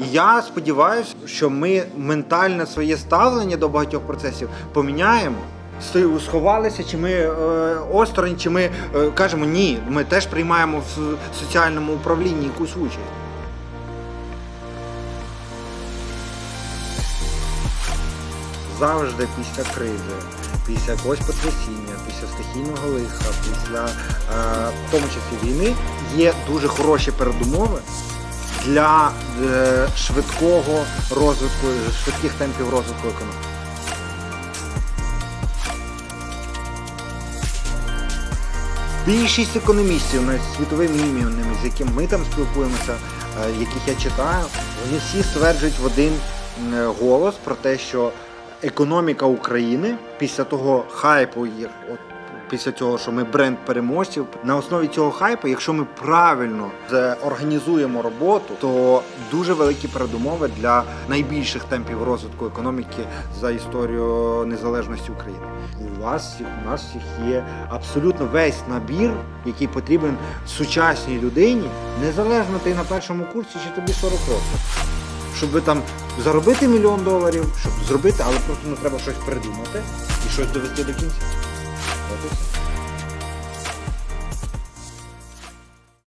І я сподіваюся, що ми ментальне своє ставлення до багатьох процесів поміняємо. Сховалися, чи ми е, осторонь, чи ми е, кажемо ні, ми теж приймаємо в соціальному управлінні якусь участь. Завжди після кризи, після якогось потрясіння, після стихійного лиха, після е, в тому числі війни є дуже хороші передумови для е, швидкого розвитку, швидких темпів розвитку економіки. Більшість економістів, навіть світовими ім'яними, з якими ми там спілкуємося, е, яких я читаю, вони всі стверджують в один м, голос про те, що економіка України після того хайпу, от, після цього, що ми бренд переможців, на основі цього хайпу, якщо ми правильно організуємо роботу, то дуже великі передумови для найбільших темпів розвитку економіки за історію незалежності України. У вас у нас всіх є абсолютно весь набір, який потрібен сучасній людині, незалежно ти на першому курсі чи тобі 40 років. Щоб ви там заробити мільйон доларів, щоб зробити, але просто ну, треба щось придумати і щось довести до кінця. От і все.